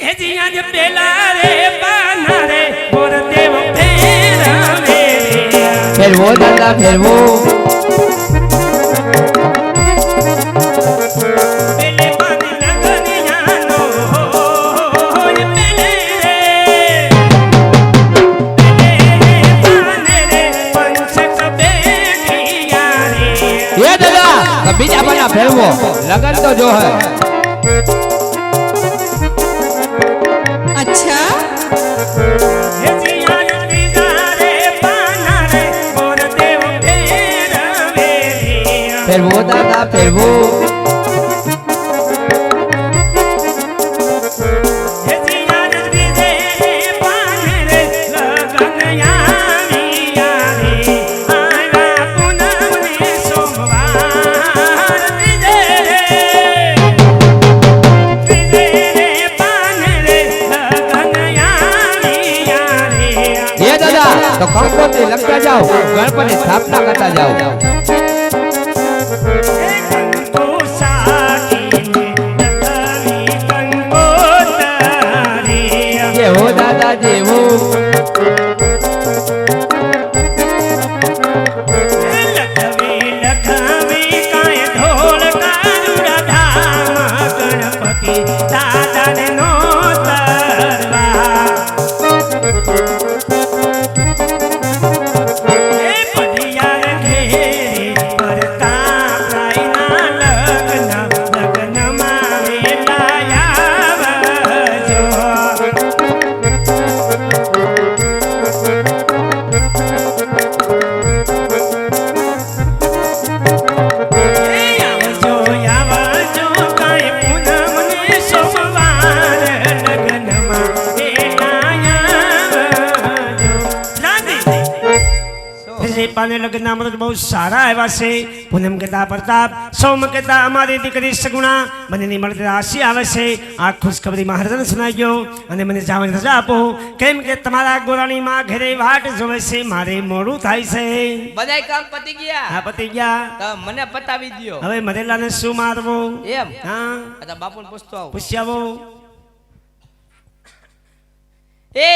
એ જીયા જે પેલા રે પાના રે મોર દેવ ફેરવે રે ફેરવો દાદા ફેરવો પેલે પાની લગનિયાનો હોય પેલે રે પેલે પાને રે પંચક બેઠિયા રે એ દાદા તો બીજા બના ફેરવો લગન તો જો હે એ દાદા તો કંકોત્રી લખતા જાઓ ગણપતિ સ્થાપના કરતા જાઓ. પાને લગ્ન અમૃત બહુ સારા આવ્યા છે. પૂનમ કહેતા પ્રતાપ સૌમ કહેતા અમારી દીકરી સગુણા બંનેની મળતી રાશિ આવે છે. આ ખુશખબરી મહારાજને સુનાઈ ગયો અને મને જવાની રજા આપો. કેમ કે તમારા ગોરાણી માં ઘરે વાટ જોવે છે મારે મોડું થાય છે. બધાય કામ પતી ગયા? હા પતી ગયા. મને પતાવી દો હવે મરેલાને શું મારવો? એમ? હા? બાપુને પૂછતો આવું. પૂછી આવો. એ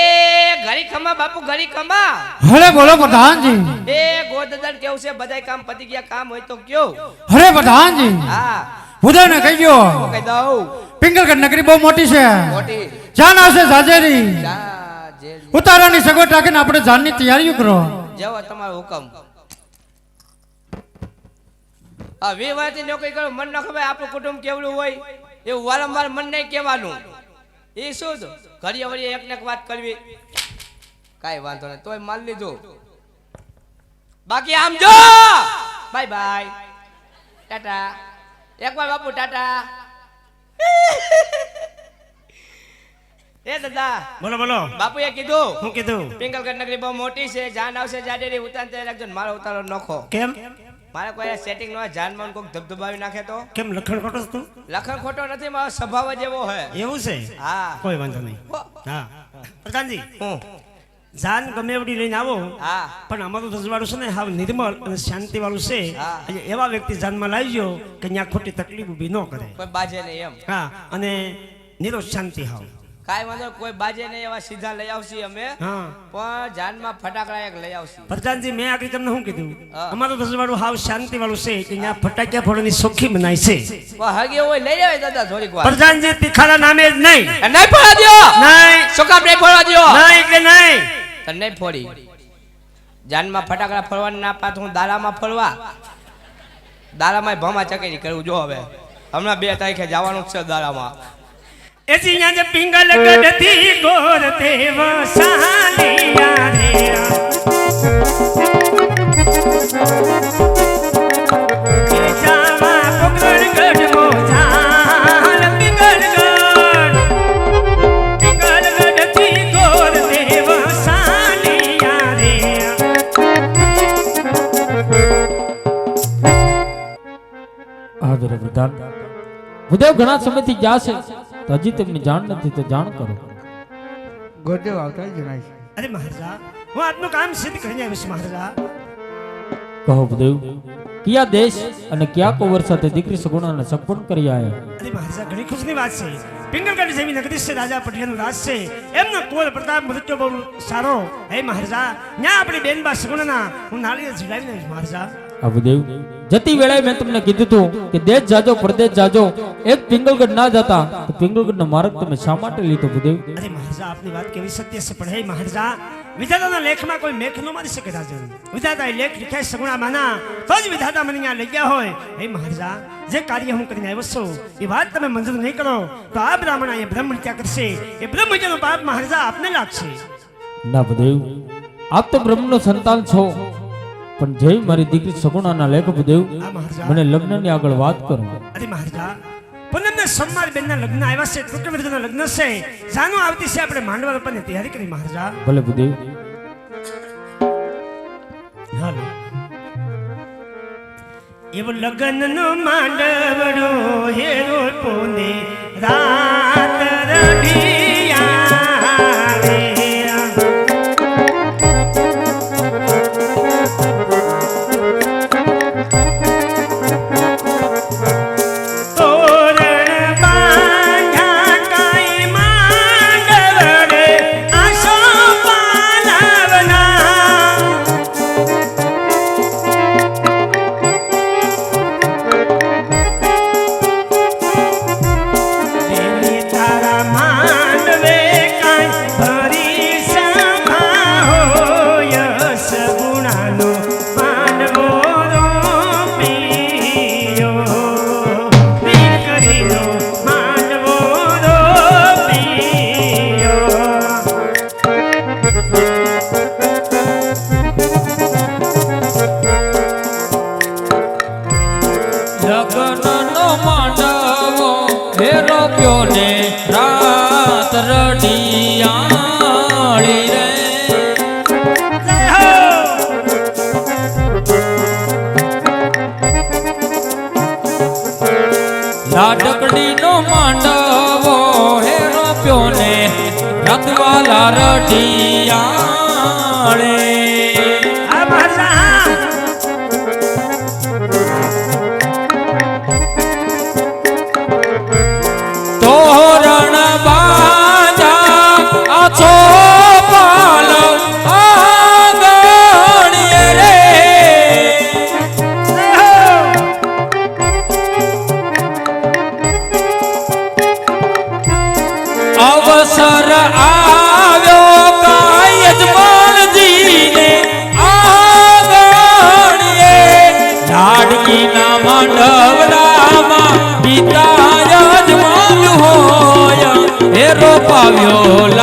ઘરી ખમા બાપુ ઘરી ખમા હરે બોલો પ્રધાનજી. એ ગોદદન કેવું છે? બધાય કામ પતી ગયા કામ હોય તો કયો. હરે પ્રધાનજી. હા. ઉદયને કહી ગયો કહી દઉં. પિંગલગઢ નગરી બહુ મોટી છે. મોટી. જાન આવશે જાજેરી ઉતારાની સગવડ રાખીને આપણે જાનની તૈયારીઓ કરો. જવા તમારો હુકમ. આ વિવાહથી નોકરી કરો. મન ન ખબર આપણું કુટુંબ કેવડું હોય. એવું વારંવાર મન નહીં કહેવાનું. એ શું ઘડીએ વળીએ એક ને એક વાત કરવી. કાંઈ વાંધો નહીં તોય માલ લીધું. બાકી આમ જો! Bye bye. ટાટા. એકવાર બાપુ ટાટા. એ દાદા. બોલો બોલો. બાપુએ કીધું. શું કીધું? પિંગલગઢ નગરી બહુ મોટી છે જાન આવશે જાડેરી ઉતાર રાખજો મારો ઉતારો નખો. કેમ? મારે કોઈ સેટિંગ નો જાનમાં કોઈક ધબધબાવી નાખે તો? કેમ લખણ ખોટો તું? લખણ ખોટો નથી મારો સ્વભાવ જ એવો હે એવું છે? હા. કોઈ વાંધો નહીં. હા. પ્રધાનજી હું. જાન ગમે એવડી લઈને આવો. હા. પણ અમારું રજવાડું છે ને હાવ નિર્મળ અને શાંતિ વાળું છે. એવા વ્યક્તિ જાનમાં લાવજો કે ત્યાં ખોટી તકલીફ ઊભી ન કરે. બાજે નહીં એમ. હા. અને નિરોજ શાંતિ હાવ. કાંઈ વાંધો કોઈ બાજે નહીં એવા સીધા લઈ આવશી અમે. હા. પણ જાનમાં ફટાકડા એક લઈ આવશી. પ્રધાનજી મેં આગળ તમને શું કીધું. અમારું રજવાડું હાવ શાંતિ વાળું છે કે ત્યાં ફટાક્યા ફોડવાની સોખી મનાય છે. હગે હોય લઈ આવે દાદા થોડીક વાર. પ્રધાનજી તીખાડા નામે જ નહીં. નહીં ફોડવા દ્યો. નહીં. કામ નહીં ફોડવા દો નહીં એટલે નહીં. તને નહીં ફોડી. જાનમાં ફટાકડા ફોડવાની ના પાત હું દારામાં ફોડવા. દારામાં ભમા ચકેરી કરવું જો હવે. હમણાં બે તારીખે જવાનું છે દારામાં એ જીયા જે પિંગલ ગઢથી ગોર દેવ સાલિયા રે એ જાવા પોકરણ ગઢ મોજાલ પિંગલગઢ પિંગલગઢથી ગોર દેવ સાલિયા રે હાજર પ્રધાન ભૂદેવ ઘણા સમયથી ગયા છે તો હજી તમને જાણ નથી તો જાણ કરો. ગોદેવ આવતા જણાય છે. અરે મહારાજા હું આજનું કામ સિદ્ધ કરીને આવીશ મહારાજા. કહો દેવ કયા દેશ અને કયા કોવર સાથે દીકરી સગુણાને સંપૂર્ણ કરી આવ્યા અરે મહારાજા ઘણી ખુશની વાત છે. પિંગલગઢ જેવી નગરી છે રાજા પટિયાનું રાજ છે. એમનો કોલ પ્રતાપ મૃત્યુ બહુ સારો. હે મહારાજા ન્યા આપણી બેનબા સગુણના હું નાળીએ ઝીલાવી મહારાજા. આ ભૂદેવ જતી વેળાએ મેં તમને કીધું હતું કે દેશ જાજો પરદેશ જાજો. એક પિંગલગઢ ના જતા તો પિંગલગઢનો માર્ગ તમે શા માટે લીધો ભૂદેવ અરે મહારાજા આપની વાત કેવી સત્ય છે? પણ હે મહારાજા વિધાતાના લેખમાં કોઈ મેખ ન મારી શકે રાજન. વિધાતા લેખ લખ્યા સગુણા માના તો જ વિધાતા મને અહીંયા લઈ ગયા હોય. હે મહારાજા જે કાર્ય હું કરીને આવ્યો છું એ વાત તમે મંજૂર નહીં કરો તો આ બ્રાહ્મણ અહીંયા બ્રહ્મ હત્યા કરશે. એ બ્રહ્મ હત્યાનો પાપ મહારાજા આપને લાગશે. ના ભૂદેવ આપ તો બ્રહ્મનો સંતાન છો. પણ જય મારી દીકરી સગુણાના લેખ દેવ મને લગ્નની આગળ વાત કરો. અરે મહારાજા પૂનમના સોમવાર બેનના લગ્ન આવ્યા છે ટૂંક વિરુદ્ધના લગ્ન છે. જાનું આવતી છે આપણે માંડવા રોપવાની તૈયારી કરી મહારાજા. ભલે ભૂદેવ. હાલો. એવો લગ્નનો માંડવડો હેરો પોને રાત રઢિયા લાડકડીનો માંડવો હે રોપ્યો ને રથવાલા રડિયાળે હે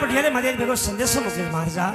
રાજા મારે ભેગો સંદેશો મોકલ્યો મહારાજા.